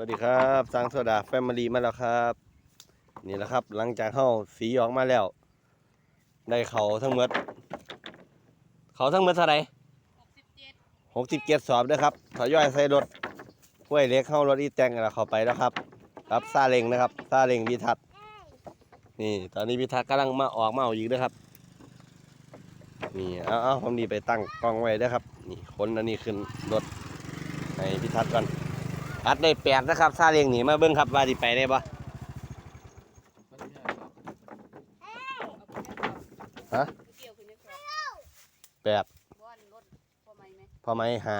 วัสดีครับสังโซดาแฟมิลี่มาแล้วครับ นี่แหละครับ หลังจากเข้าสีออกมาแล้ว ได้เขาทั้งหมดเขาทั้งหมดเท่าไหร่หกสิบเจ็ดหกสิบเจ็ดสอบด้วยครับถอยย่อยใส่รถห้วยเล็กเข้ารถอีแตงแล้วเข้าไปแล้วครับ ครับซาเล็งนะครับซาเล็งพิทัศน์นี่ ตอนนี้พิทัศน์กำลังมาออกมาเอาอีกด้วยครับนี่เอาเอาผมดีไปตั้งกล้องไว้ด้วยครับ นี่คนอันนี้ขึ้นรถให้พิทัศน์ก่อน อัดได้แปดนะครับซาเล็งนี่มาเบิ้งครับว่าสิไปได้ปะฮะเกี่ยวขึ้นยังสองแปดบ้านรถพอไหมไหมพอไหมหา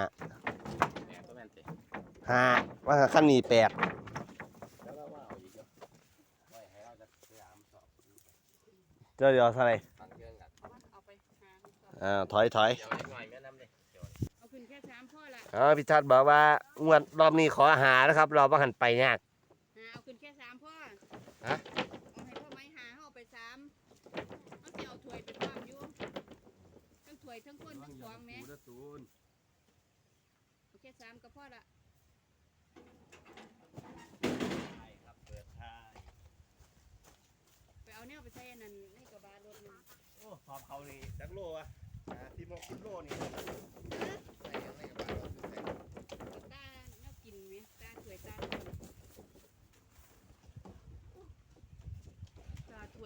หาว่าขั้นนี้แปดเจ้าเดียวเท่าไหร่เอาไปหาก่อนอ่าถอยถอย เอาขึ้นแค่สามพ่ อละอ๋อพิทัศน์บอกว่างวดรอบนี้ขอหานะครับ รอบว่าหันไปยาก หาเอาขึ้นแค่สามพ่อฮะ เอาให้พ่อไหมหาเอาไปสามเอาสิเอาถ้วยไปความอยู่ทั้งถ้วยทั้งคนทั้งฟองแหม่เอาแค่สามก็พ่อละไปเอาแนวไปใส่อันนั้นให้กับบารถหนึงโอ้สอบเขานี่จักโลอะที่มกโลนี่ เอาตาแนวกินไหมตาถ้วยตาส้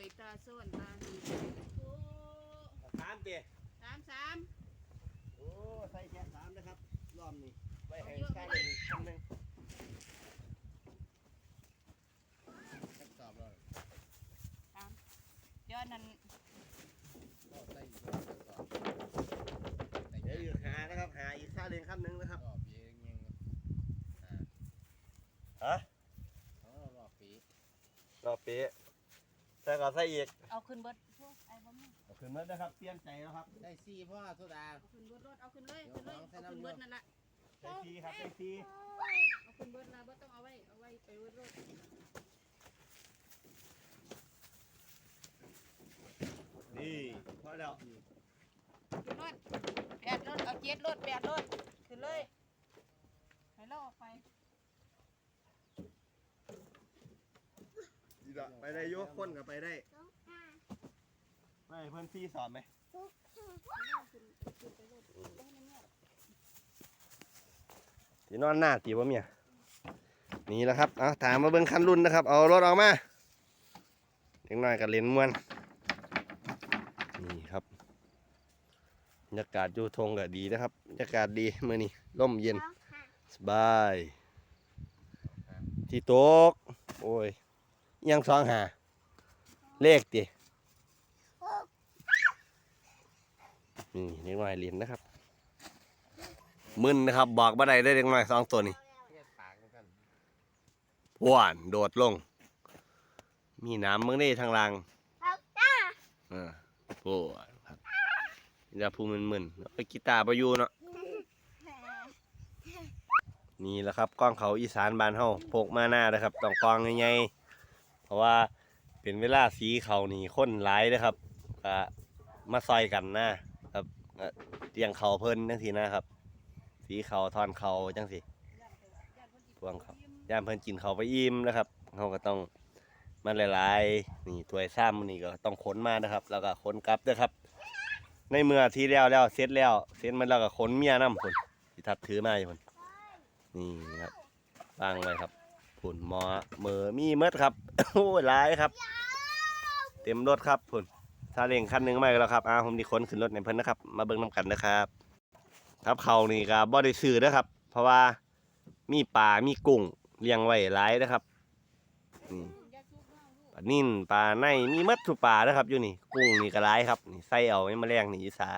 นตา ถ้วยตาส้นตาหีบโอ้สามเตี้ยสามสามโอ้ใส่แค่สามนะครับรอบนี้ไว้ให้เอาเยอะชาไปเล็งคนหนึ่งเดี๋ยวอันนั้นเดี๋ยวอยู่หานะครับหาอีกชาเล็งขั้นหนึ่งนะครับฮะรอบปี ใส่ก็ใส่อีกเอาขึ้นเบิดพวกไอ้บ่มีเอาขึ้นมานะครับเปลี่ยนใจแล้วครับได้สี่พ่อโซดา เอาขึ้นเบิดรถเอาขึ้นเลยขึ้นเลยเอาขึ้นเบิดนั่นแหละใส่ทีครับใส่ทีเอาขึ้นเบิดนะบ่ต้องเอาไว้เอาไว้ไปเบิดรถนี่พอแล้วขึ้นรถแปดรถเอาเจ็ดรถแปดรถขึ้นเลยให้เราออกไป ดีละไปได้อยุคนกับไปได้ไม่เพื่อนพี่สอนไหมขึ้นขึ้นไปรถบ่ให้มันเงียบที่นอนหน้าตีบ่เมียนี่แหละครับเอาถามมาเบิ่งคันรุ่นนะครับ เอารถออกมาเล็กน้อยกับเลนม้วนนี่ครับบรรยากาศอยู่ทงก็ดีนะครับบรรยากาศดีเมื่อนี้ร่มเย็นสบาย ที่โต๊กโอ้ยอิห ยังสองหาเลขตินี่เล็กน้อยเรียนนะครับ มึนนะครับ บอกบ่ได้ได้เล็กน้อยสองตัวนี้เทียบปากกันว่านโดดลง มีน้ำมึงได้ทางล่างเออโอ้ยครับจะพูมึนมึนๆไปกีตาร์ไปอยู่เนาะนี่แหละครับกล้องเขาอีสานบ้านเฮาพกมาหน้านะครับต้องกล้องใหญ่ๆเพ ราะว่าเป็นเวลาสีเขานี่คนหลายนะครับก็มาซอยกันนะครับเตียงเขาเพิ่นจังสีนะครับ สีเขาทอนเขาจังสีพวงครับย่ามเพิ่นกินเขาไปอิ่มนะครับเขาก็ต้องมาหลายๆนี่ถ้วยซ้ำนี่ก็ต้องขนมานะครับ แล้วก็ขนกลับด้ครับ ในเมื่อที่แล้วแล้วเสร็จแล้วเสร็จมันแล้วก็ขนเมียน้ำพุ่นที่ทัดถือมาอยู่พุ่นนี่ครับวางไว้ครับ พุ่นหมอเมอมีเมดครับ โอ้ยหลายครับ เต็มรถครับพุ่นซาเล้งคันหนึ่งมาอีกแล้วครับอ่าผมดีขนขึ้นรถในเพิ่นนะครับ มาเบิ่งน้ำกันนะครับครับเขานี่ก็บ่ได้ซื้อนะครับ เพราะว่ามีปลา มีกุ้งเลี้ยงไว้หลายนะครับนี่ปลานิ่นปลาในมีหมัดทุปลานะครับ อยู่นี่ กุ้งนี่ก็หลายครับนี่ใส่เอาไม่มาแรงนี่ยุสา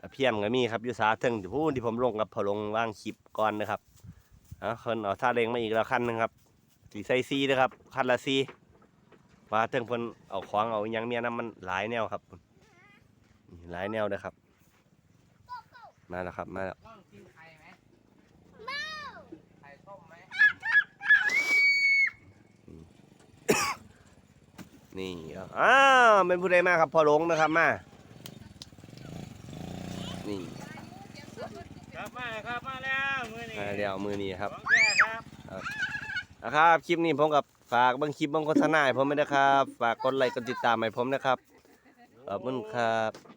ตะเพียนก็มีครับยุสาเทิงที่พูดที่ผมลงกับพอลงว่างคลิปก่อนนะครับ เอาคนเอาท่าเร่งมาอีกแล้วคันนึงครับสีใส่ซีนะครับคันละซีว่าเทิงเพิ่นเอาของเอายังเมียน้ำมันหลายแนวครับหลายแนวเลยครับมาแล้วครับมาแล้วนี่อ้าวเป็นผู้ใดมาครับพอหลงนะครับมานี่ ครับมาครับมาแล้วมือนี้มาเดี๋ยวมือนี้ครับของแท้ครับครับนะครับคลิปนี้ผมกับฝากเบิ่งคลิปเบิ่งโฆษณาให้ผมด้วยนะครับ ฝากกดไลค์กดติดตามให้ผมนะครับขอบคุณครับ